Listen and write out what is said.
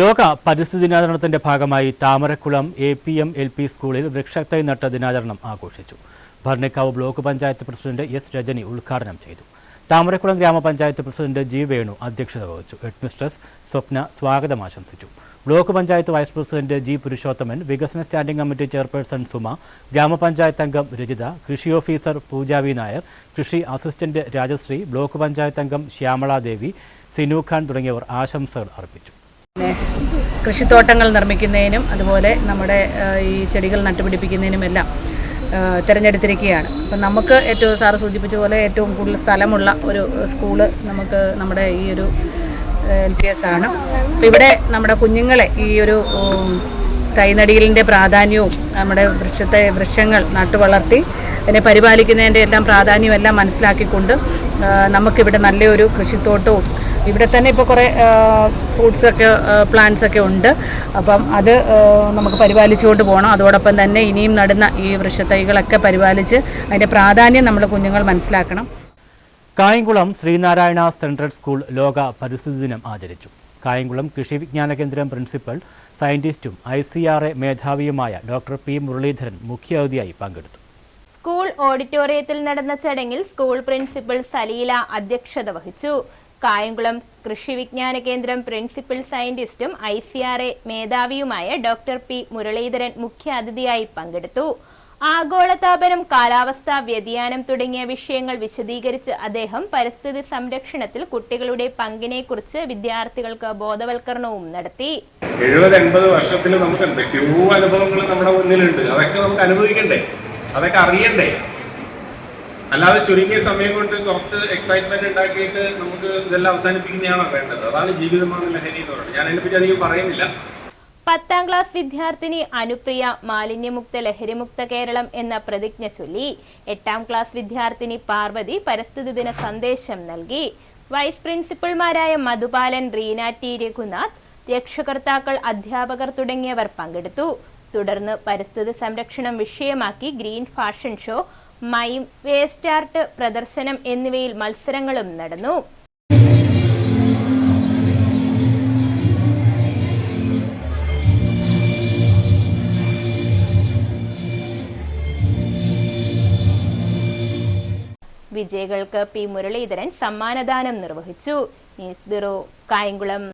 ലോക പരിസ്ഥിതി ദിനാചരണത്തിന്റെ ഭാഗമായി Thamarakulam A P M L P സ്കൂളിൽ വൃക്ഷത്തൈ നട്ട ദിനാചരണം ആഘോഷിച്ചു. Bharanikkavu block panchayat president S Rajani ഉദ്ഘാടനം ചെയ്തു. താമരക്കുളം ഗ്രാമപഞ്ചായത്ത് പ്രസിഡന്റ് ജി വേണു അധ്യക്ഷത വഹിച്ചു. ഹെഡ്മിസ്ട്രസ് സ്വപ്ന സ്വാഗതം ആശംസിച്ചു. Block panchayat vice president G Purushothaman വികസന സ്റ്റാൻഡിംഗ് കമ്മിറ്റി ചെയർപേഴ്സൺ സുമ ഗ്രാമപഞ്ചായത്ത് അംഗം രജിത കൃഷി ഓഫീസർ പൂജാവി നായർ കൃഷി അസിസ്റ്റന്റ് രാജശ്രീ ബ്ലോക്ക് പഞ്ചായത്ത് അംഗം ശ്യാമളാദേവി സിനു ഖാൻ തുടങ്ങിയവർ ആശംസകൾ അർപ്പിച്ചു. കൃഷിത്തോട്ടങ്ങൾ നിർമ്മിക്കുന്നതിനും അതുപോലെ നമ്മുടെ ഈ ചെടികൾ നട്ടുപിടിപ്പിക്കുന്നതിനുമെല്ലാം തിരഞ്ഞെടുത്തിരിക്കുകയാണ്. അപ്പം നമുക്ക് ഏറ്റവും സാറ് സൂചിപ്പിച്ച പോലെ ഏറ്റവും കൂടുതൽ സ്ഥലമുള്ള ഒരു സ്കൂൾ നമുക്ക് നമ്മുടെ ഈ ഒരു എൽ പി എസ് ആണ്. അപ്പം ഇവിടെ നമ്മുടെ കുഞ്ഞുങ്ങളെ ഈ ഒരു തൈനടിയിലിന്റെ പ്രാധാന്യവും നമ്മുടെ വൃക്ഷത്തെ വൃക്ഷങ്ങൾ നട്ടുവളർത്തി അതിനെ പരിപാലിക്കുന്നതിന്റെ എല്ലാം പ്രാധാന്യം എല്ലാം മനസ്സിലാക്കിക്കൊണ്ട് നമുക്കിവിടെ നല്ലൊരു കൃഷിത്തോട്ടവും ഇവിടെ തന്നെ ഇപ്പോൾ കുറേ ഫ്രൂട്ട്സൊക്കെ പ്ലാന്റ്സൊക്കെ ഉണ്ട്. അപ്പം അത് നമുക്ക് പരിപാലിച്ചുകൊണ്ട് പോകണം. അതോടൊപ്പം തന്നെ ഇനിയും നടുന്ന ഈ വൃക്ഷത്തൈകളൊക്കെ പരിപാലിച്ച് അതിന്റെ പ്രാധാന്യം നമ്മുടെ കുഞ്ഞുങ്ങൾ മനസ്സിലാക്കണം. കായംകുളം ശ്രീനാരായണ സെൻട്രൽ സ്കൂൾ ലോക പരിസ്ഥിതി ദിനം ആചരിച്ചു. കായംകുളം കൃഷി വിജ്ഞാന കേന്ദ്രം പ്രിൻസിപ്പൽ സയന്റിസ്റ്റും ഐ സി ആർ എ മേധാവിയുമായ ഡോക്ടർ പി മുരളീധരൻ മുഖ്യാതിഥിയായി പങ്കെടുത്തു. സ്കൂൾ ഓഡിറ്റോറിയത്തിൽ നടന്ന ചടങ്ങിൽ സ്കൂൾ പ്രിൻസിപ്പൽ സലീല അധ്യക്ഷത വഹിച്ചു. കായംകുളം കൃഷി വിജ്ഞാന കേന്ദ്രം പ്രിൻസിപ്പൽ സയന്റിസ്റ്റും ഐ സി ആർ എ മേധാവിയുമായ ഡോക്ടർ പി മുരളീധരൻ മുഖ്യാതിഥിയായി പങ്കെടുത്തു. ആഗോളതാപനം കാലാവസ്ഥാ വ്യതിയാനം തുടങ്ങിയ വിഷയങ്ങൾ വിശദീകരിച്ച് അദ്ദേഹം പരിസ്ഥിതി സംരക്ഷണത്തിൽ കുട്ടികളുടെ പങ്കിനെക്കുറിച്ച് വിദ്യാർത്ഥികൾക്ക് ബോധവൽക്കരണവും നടത്തി. എഴുപത് എൺപത് വർഷത്തിൽ നമുക്ക് അനുഭവങ്ങൾ നമ്മുടെ മുന്നിലുണ്ട്. അതൊക്കെ നമുക്ക് അനുഭവിക്കണ്ടേ? അതൊക്കെ അറിയണ്ടേ? അല്ലാതെ ചുരുങ്ങിയ സമയം കൊണ്ട് കുറച്ച് എക്സൈറ്റ്മെന്റ് ഉണ്ടാക്കിയിട്ട് നമുക്ക് ഇതെല്ലാം അവസാനിപ്പിക്കുന്നതാണോ വേണ്ടത്? അതാണ് ജീവിതമാണ് ലഹരി എന്ന് പറയുന്നത്. ഞാൻ അതിനെപ്പറ്റി അധികം പറയുന്നില്ല. പത്താം ക്ലാസ് വിദ്യാർത്ഥിനി അനുപ്രിയ മാലിന്യമുക്ത ലഹരിമുക്ത കേരളം എന്ന പ്രതിജ്ഞ ചൊല്ലി എട്ടാം ക്ലാസ് വിദ്യാർത്ഥിനി പാർവതി പരിസ്ഥിതി ദിന സന്ദേശം നൽകി. വൈസ് പ്രിൻസിപ്പൽമാരായ മധുപാലൻ റീന ടി രഘുനാഥ് രക്ഷകർത്താക്കൾ അധ്യാപകർ തുടങ്ങിയവർ പങ്കെടുത്തു. തുടർന്ന് പരിസ്ഥിതി സംരക്ഷണം വിഷയമാക്കി green fashion show mime waste art പ്രദർശനം എന്നിവയിൽ മത്സരങ്ങളും നടന്നു. വിജയികൾക്ക് പി മുരളീധരൻ സമ്മാനദാനം നിർവഹിച്ചു. News bureau Kayamkulam.